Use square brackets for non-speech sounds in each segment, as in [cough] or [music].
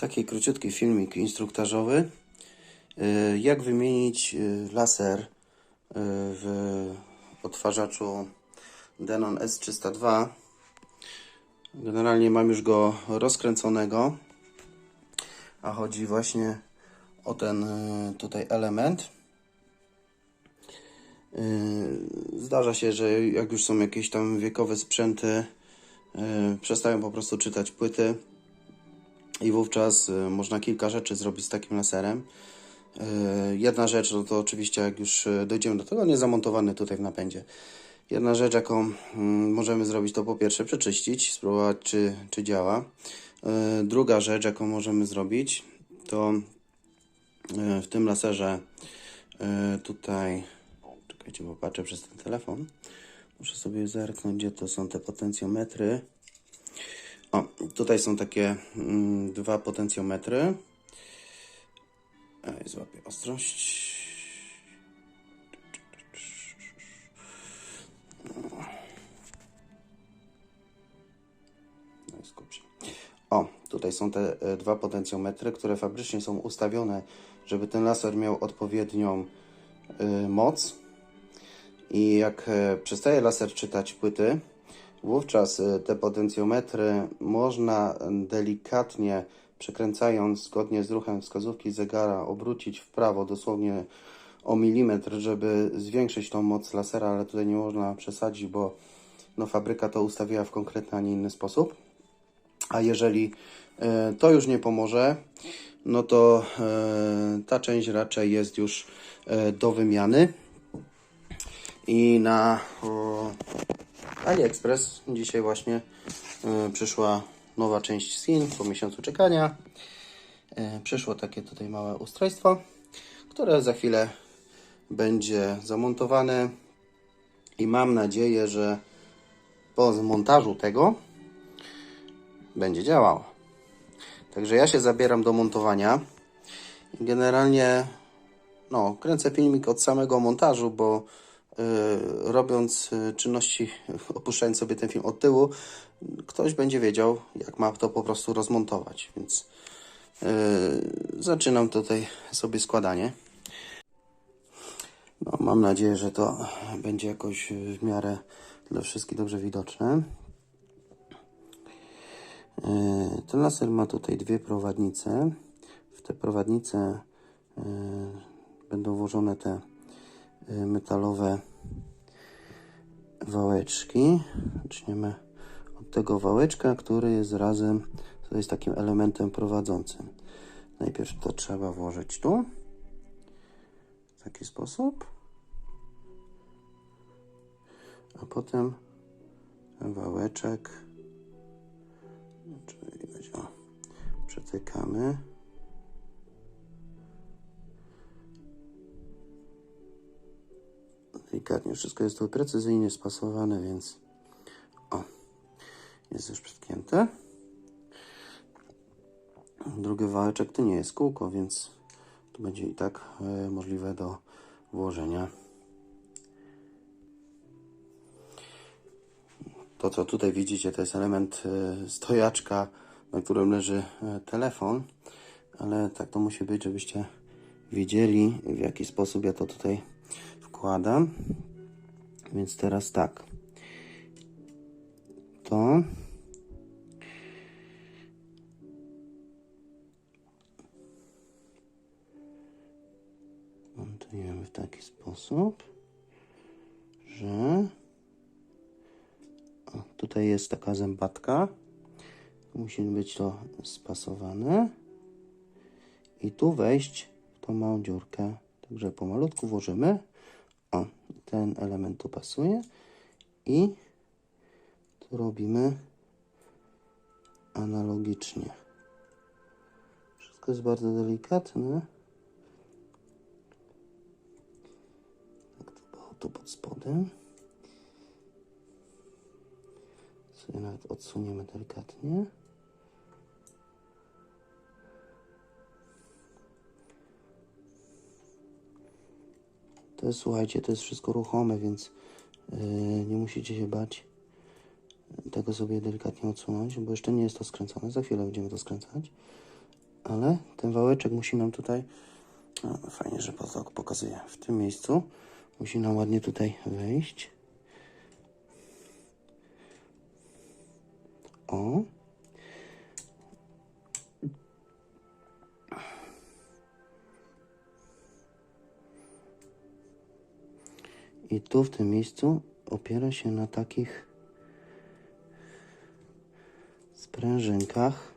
Taki króciutki filmik instruktażowy. y, Jak wymienić y, laser y, w odtwarzaczu Denon S302. Generalnie mam już go rozkręconego, a chodzi właśnie o ten tutaj element. Zdarza się, że jak już są jakieś tam wiekowe sprzęty, przestają po prostu czytać płyty i wówczas y, można kilka rzeczy zrobić z takim laserem. Y, Jedna rzecz, no to oczywiście jak już y, dojdziemy do tego, nie zamontowany tutaj w napędzie. Jedna rzecz, jaką mm, możemy zrobić, to po pierwsze przeczyścić, spróbować czy, czy działa. Druga rzecz, jaką możemy zrobić, to w tym laserze tutaj, czekajcie, bo patrzę przez ten telefon. Muszę sobie zerknąć, gdzie to są te potencjometry. O, tutaj są takie mm, dwa potencjometry. Ej, złapię ostrość. No. O, tutaj są te e, dwa potencjometry, które fabrycznie są ustawione, żeby ten laser miał odpowiednią y, moc. I jak e, przestaje laser czytać płyty, wówczas e, te potencjometry można delikatnie przekręcając zgodnie z ruchem wskazówki zegara obrócić w prawo dosłownie o milimetr, żeby zwiększyć tą moc lasera, ale tutaj nie można przesadzić, bo no, fabryka to ustawiła w konkretny, a nie inny sposób. A jeżeli e, to już nie pomoże, no to ta część raczej jest już do wymiany. I na AliExpress dzisiaj właśnie e, przyszła nowa część z Chin po miesiącu czekania. E, przyszło takie tutaj małe ustrojstwo, które za chwilę będzie zamontowane i mam nadzieję, że po montażu tego będzie działało. Także ja się zabieram do montowania. Generalnie no, kręcę filmik od samego montażu, bo y, robiąc y, czynności, [laughs] opuszczając sobie ten film od tyłu, ktoś będzie wiedział, jak ma to po prostu rozmontować. Więc y, zaczynam tutaj sobie składanie. No, mam nadzieję, że to będzie jakoś w miarę dla wszystkich dobrze widoczne. Ten laser ma tutaj dwie prowadnice. W te prowadnice będą włożone te metalowe wałeczki. Zaczniemy od tego wałeczka, który jest razem to jest takim elementem prowadzącym. Najpierw to trzeba włożyć tu. W taki sposób. A potem wałeczek Czyli przetykamy. Delikatnie wszystko jest tu precyzyjnie spasowane, więc o, jest już przetkięte. Drugi wałeczek to nie jest kółko, więc to będzie i tak e, możliwe do włożenia. To, co tutaj widzicie, to jest element e, stojaczka, na którym leży e, telefon, ale tak to musi być, żebyście wiedzieli, w jaki sposób ja to tutaj wkładam. Więc teraz tak. To. Montujemy w taki sposób, że o, tutaj jest taka zębatka. Musi być to spasowane. I tu wejść w tą małą dziurkę. Także pomalutku włożymy. Ten element tu pasuje. I tu robimy analogicznie. Wszystko jest bardzo delikatne. Tak to było tu pod spodem. sobie nawet odsuniemy delikatnie. To jest, słuchajcie, to jest wszystko ruchome, więc yy, nie musicie się bać tego sobie delikatnie odsunąć, bo jeszcze nie jest to skręcone. Za chwilę będziemy to skręcać. ale ten wałeczek musi nam tutaj, no, fajnie, że to pokazuje, w tym miejscu musi nam ładnie tutaj wejść. O. I tu w tym miejscu opiera się na takich sprężynkach.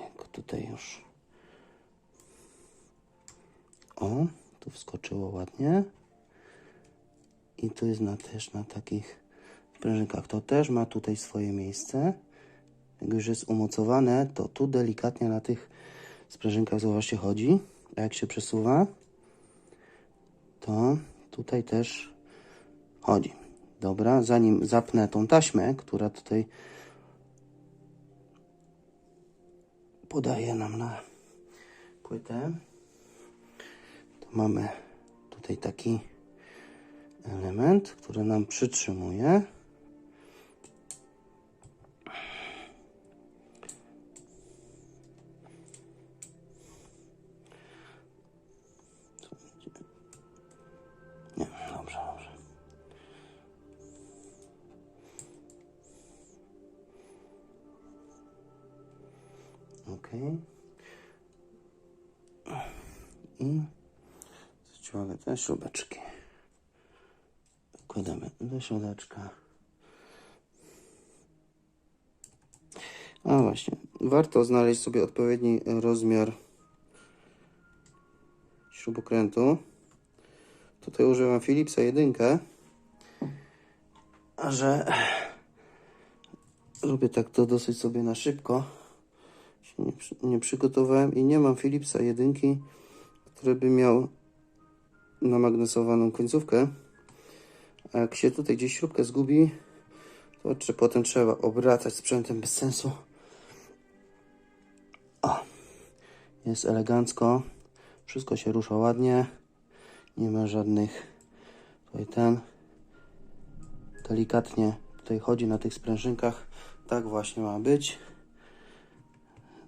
Jak tutaj już. O, tu wskoczyło ładnie. I tu jest na, też na takich sprężynkach. To też ma tutaj swoje miejsce. Jak już jest umocowane, to tu delikatnie na tych sprężynkach zobaczcie chodzi. A jak się przesuwa, to tutaj też chodzi. Dobra, zanim zapnę tą taśmę, która tutaj podaje nam na płytę, to mamy tutaj taki element, który nam przytrzymuje. Śrubeczki. Wkładamy do środeczka. A właśnie, warto znaleźć sobie odpowiedni rozmiar śrubokrętu. Tutaj używam Philipsa jedynkę, a że robię tak to dosyć sobie na szybko, nie, nie przygotowałem i nie mam Philipsa jedynki, który by miał namagnesowaną końcówkę. A jak się tutaj gdzieś śrubkę zgubi, to czy potem trzeba obracać sprzętem bez sensu. O, jest elegancko, wszystko się rusza ładnie. Nie ma żadnych tutaj ten delikatnie tutaj chodzi na tych sprężynkach. Tak właśnie ma być.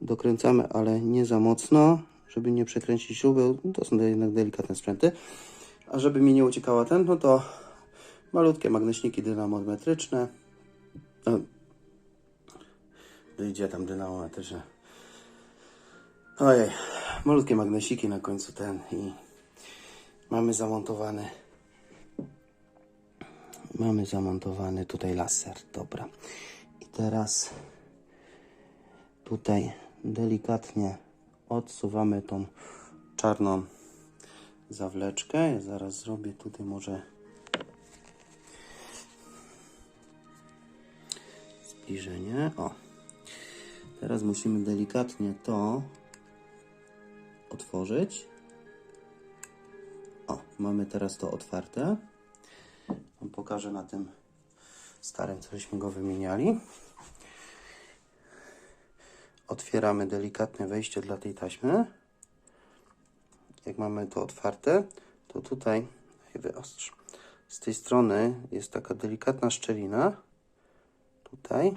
Dokręcamy, ale nie za mocno, żeby nie przekręcić śruby. To są jednak delikatne sprzęty. A żeby mi nie uciekała ten, no to malutkie magneśniki dynamometryczne. No, Wyjdzie tam dynamometryczne. Ojej, malutkie magnesiki na końcu ten i mamy zamontowany mamy zamontowany tutaj laser, dobra i teraz tutaj delikatnie odsuwamy tą czarną zawleczkę ja zaraz zrobię tutaj może zbliżenie o teraz musimy delikatnie to otworzyć o, mamy teraz to otwarte. Pokażę na tym starym, cośmy go wymieniali. Otwieramy delikatne wejście dla tej taśmy. Jak mamy to otwarte, to tutaj wyostrz. Z tej strony jest taka delikatna szczelina. Tutaj.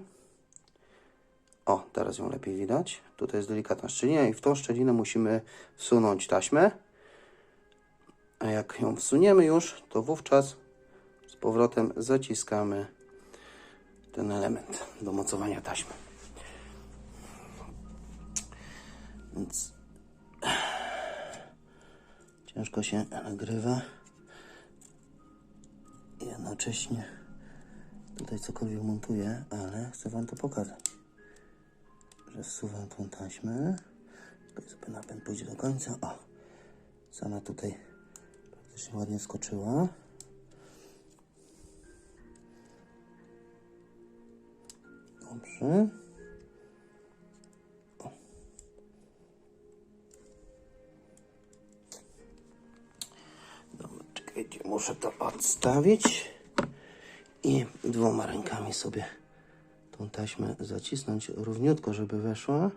O, teraz ją lepiej widać. Tutaj jest delikatna szczelina i w tą szczelinę musimy wsunąć taśmę. A jak ją wsuniemy już, to wówczas z powrotem zaciskamy ten element do mocowania taśmy. Więc ciężko się nagrywa. Jednocześnie tutaj cokolwiek montuję, ale chcę Wam to pokazać. Że wsuwam tą taśmę. Sobie napęd pójdzie do końca. O, sama tutaj praktycznie ładnie skoczyła. Dobrze. Muszę to odstawić i dwoma rękami sobie tą taśmę zacisnąć równiutko, żeby weszła.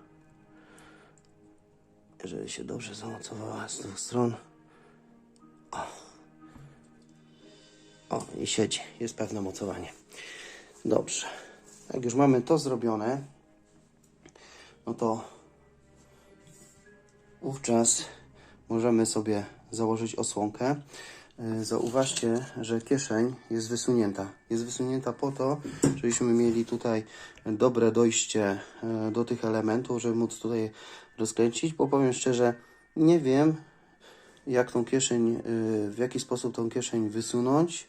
Jeżeli się dobrze zamocowała z dwóch stron. O, i siedzi. Jest pewne mocowanie. Dobrze. Jak już mamy to zrobione, no to wówczas możemy sobie założyć osłonkę. E, Zauważcie, że kieszeń jest wysunięta. Jest wysunięta po to, żebyśmy mieli tutaj dobre dojście e, do tych elementów, żeby móc tutaj rozkręcić, bo powiem szczerze, nie wiem, jak tą kieszeń, y, w jaki sposób tą kieszeń wysunąć,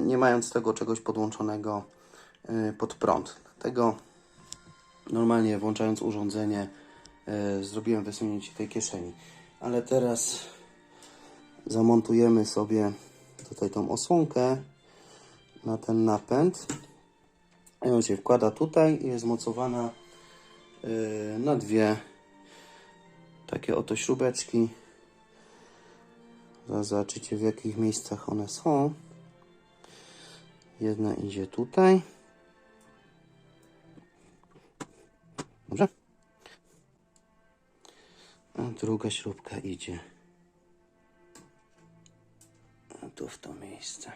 nie mając tego czegoś podłączonego pod prąd. Tego normalnie włączając urządzenie zrobiłem wysunięcie tej kieszeni. Ale teraz zamontujemy sobie tutaj tą osłonkę na ten napęd. On się wkłada tutaj i jest mocowana y, na dwie takie oto śrubeczki. Zaraz zobaczycie w jakich miejscach one są. Jedna idzie tutaj. Dobrze? A druga śrubka idzie w to miejsce.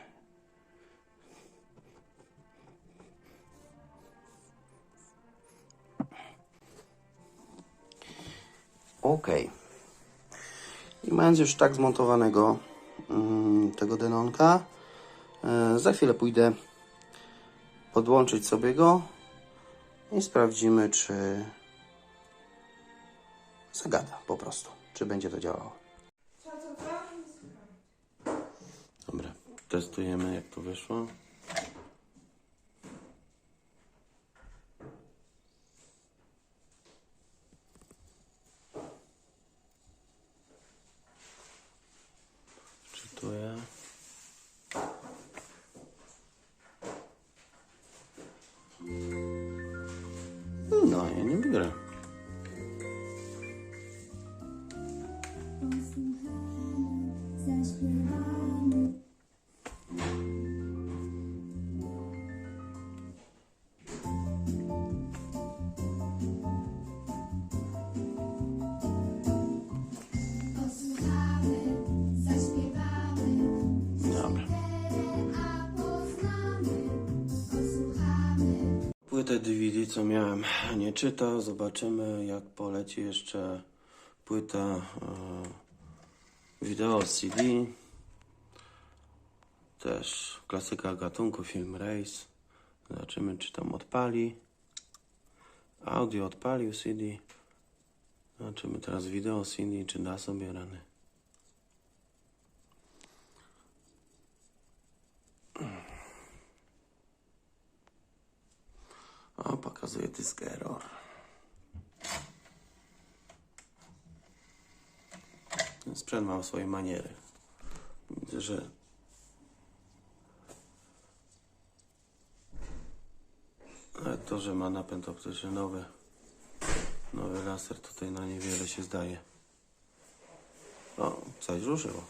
Ok. I mając już tak zmontowanego mm, tego denonka, e, za chwilę pójdę podłączyć sobie go i sprawdzimy, czy zagada po prostu, czy będzie to działało. Testujemy jak to wyszło. Płytę DVD, co miałem, nie czytał. Zobaczymy, jak poleci jeszcze płyta e, wideo CD. Też klasyka gatunku, film Race. Zobaczymy, czy tam odpali. Audio odpalił CD. Zobaczymy teraz wideo CD, czy da sobie rany. O, pokazuje dysk error. Ten Sprzęt ma swoje maniery. Widzę, że ale to, że ma napęd optyczny nowy, nowy laser tutaj na niewiele się zdaje. O, coś ruszyło.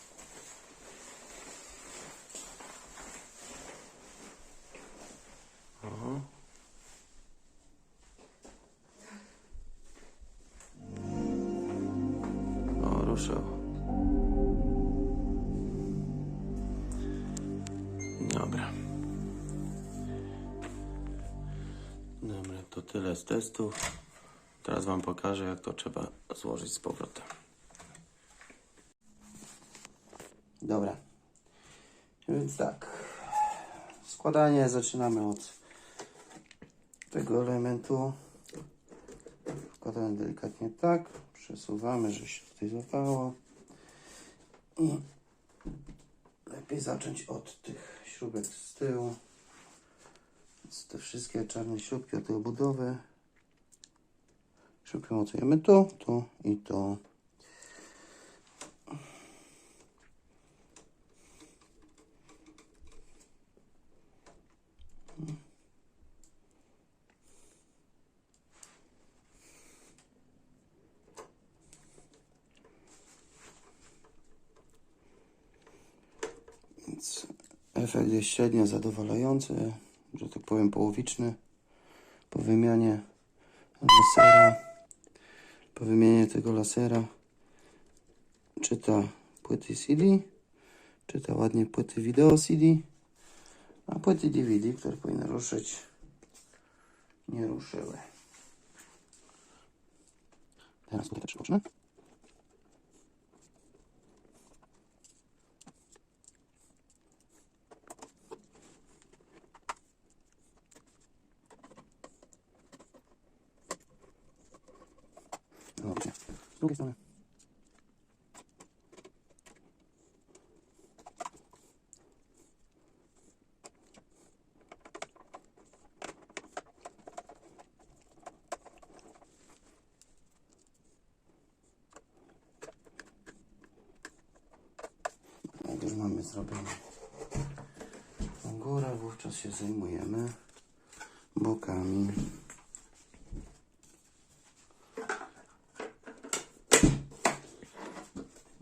Testów. Teraz Wam pokażę, jak to trzeba złożyć z powrotem. Dobra. Więc tak. Składanie zaczynamy od tego elementu. Wkładamy delikatnie tak, przesuwamy, że się tutaj złapało. I lepiej zacząć od tych śrubek z tyłu. Więc te wszystkie czarne śrubki od tej obudowy. Śrubkę mocujemy tu, tu i. Więc efekt jest średnio zadowalający, że tak powiem połowiczny. Po wymianie lasera, po wymianie tego lasera. Czyta płyty CD, czyta ładnie płyty wideo CD, a płyty DVD, które powinny ruszyć, nie ruszyły. Teraz tutaj też pocznę. Dobrze. Z drugiej strony. Już mamy zrobioną tą górę, wówczas się zajmujemy bokami.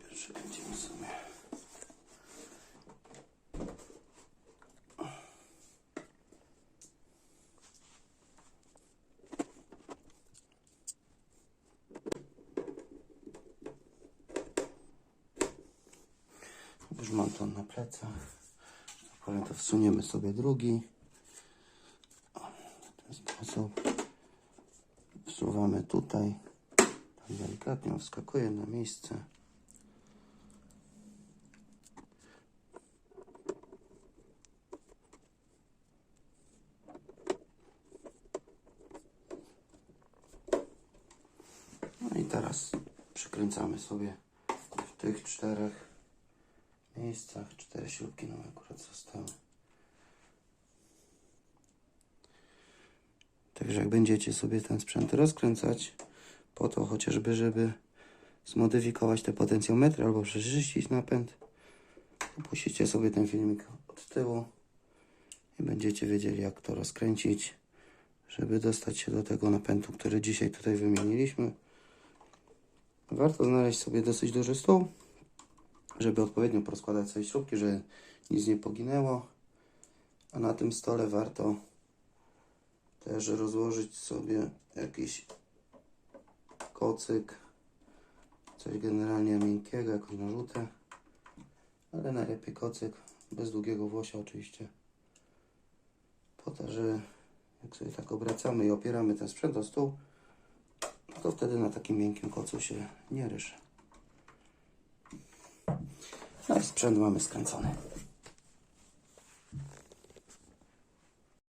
Pierwsze będziemy sobie Już mam to na plecach. Ale to wsuniemy sobie drugi. W ten sposób. Wsuwamy tutaj. Tak delikatnie wskakuje na miejsce. No i teraz przykręcamy sobie w tych czterech miejscach. Cztery śrubki nam akurat zostały. Także jak będziecie sobie ten sprzęt rozkręcać, po to chociażby, żeby zmodyfikować te potencjometry albo przeczyścić napęd, puścicie sobie ten filmik od tyłu i będziecie wiedzieli jak to rozkręcić, żeby dostać się do tego napędu, który dzisiaj tutaj wymieniliśmy. Warto znaleźć sobie dosyć duży stół, żeby odpowiednio porozkładać sobie śrubki, żeby nic nie poginęło. A na tym stole warto też rozłożyć sobie jakiś kocyk, coś generalnie miękkiego, jakąś narzutę, ale najlepiej kocyk, bez długiego włosia oczywiście, po to, że jak sobie tak obracamy i opieramy ten sprzęt o stół, to wtedy na takim miękkim kocu się nie ryszy. No i sprzęt mamy skręcony.